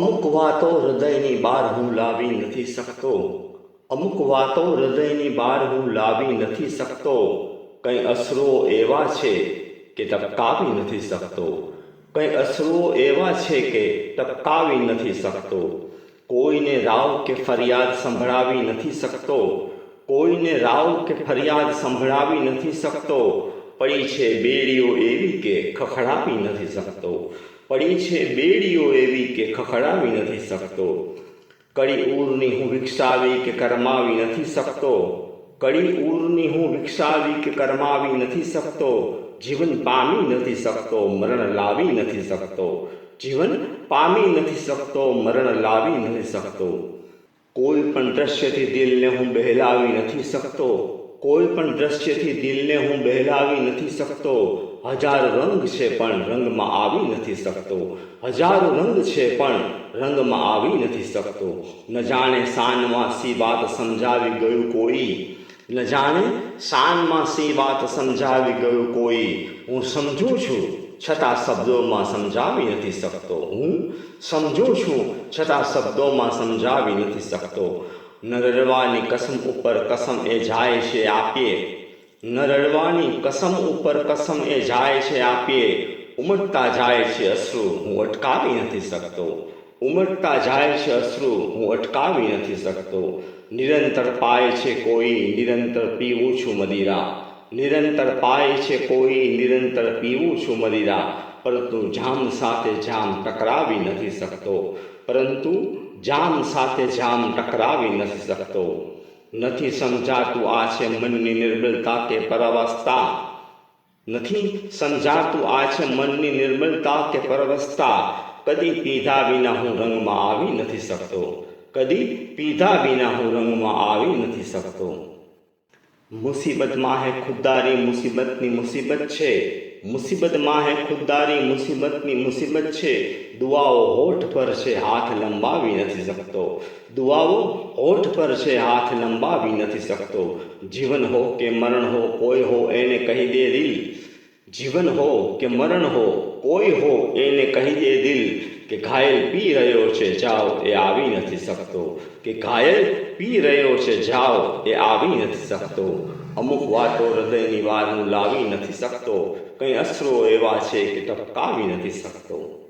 અમુક વાતો હૃદયની બહાર હું લાવી નથી શકતો. અમુક વાતો હૃદયની બહાર હું લાવી નથી શકતો. કંઈ અશ્રુઓ એવા છે કે ટપકાવી નથી શકતો. કંઈ અશ્રુઓ એવા છે કે ટપકાવી નથી શકતો. કોઈને રાવ કે ફરિયાદ સંભળાવી નથી શકતો. કોઈને રાવ કે ફરિયાદ સંભળાવી નથી શકતો. પડી છે બેડીઓ એવી કે ખખડાવી નથી શકતો. પડી છે બેડીઓ એવી કે ખખડાવી નથી શકતો. કડી ઉરની હું વિકસાવી કે કરમાવી નથી શકતો. કડી ઉરની હું વિકસાવી કે કરમાવી નથી શકતો. જીવન પામી નથી શકતો, મરણ લાવી નથી શકતો. જીવન પામી નથી શકતો, મરણ લાવી નથી શકતો. કોઈ પણ દ્રશ્યથી દિલને હું બહેલાવી નથી શકતો. કોઈ પણ દ્રશ્યથી દિલને હું બહેલાવી નથી શકતો. હજાર રંગ છે પણ રંગમાં આવી નથી શકતો. હજાર રંગ છે પણ રંગમાં આવી નથી શકતો. ન જાણે શાનમાં સી વાત સમજાવી ગયું કોઈ. ન જાણે શાનમાં સી વાત સમજાવી ગયું કોઈ. હું સમજું છું, છતાં શબ્દોમાં સમજાવી નથી શકતો. હું સમજું છું, છતાં શબ્દોમાં સમજાવી નથી શકતો. ન રડવાની કસમ ઉપર કસમ એ જાય છે આપીએ. ન રડવાની કસમ ઉપર કસમ એ જાય છે આપીએ. ઉમટતા જાય છે અશ્રુ, હું અટકાવી નથી શકતો. ઉમટતા જાય છે અશ્રુ, હું અટકાવી નથી શકતો. નિરંતર પાય છે કોઈ, નિરંતર પીવું છું મદિરા. નિરંતર પાય છે કોઈ, નિરંતર પીવું છું મદિરા. પરંતુ જામ સાથે જામ ટકરાવી નથી શકતો. પરંતુ જામ સાથે જામ ટકરાવી નથી શકતો. નથી સમજાતું આ છે મનની નિર્બળતા કે પરવસ્થા. નથી સમજાતું આ છે મનની નિર્મળતા કે પરવસ્થા. કદી પીધા વિના હું રંગમાં આવી નથી શકતો. કદી પીધા વિના હું રંગમાં આવી નથી શકતો. મુસીબતમાં હે ખુદદારી, મુસીબતની મુસીબત છે. મુસીબતમાં હે ખુદદારી, મુસીબતની મુસીબત છે. દુઆઓ હોઠ પર છે, હાથ લંબાવી નથી શકતો. દુઆઓ હોઠ પર છે, હાથ લંબાવી નથી શકતો. જીવન હો કે મરણ હો, કોઈ હો એને કહી દે દિલ. જીવન હો કે મરણ હો, કોઈ હો એને કહી દે દિલ. કે ઘાયલ પી રહ્યો છે, જાઓ, એ આવી નથી શકતો. કે ઘાયલ પી રહ્યો છે, જાઓ, એ આવી નથી શકતો. અમુક વાતો હૃદયની વાર હું લાવી નથી શકતો. કંઈ અસરો એવા છે કે ટપકાવી નથી શકતો.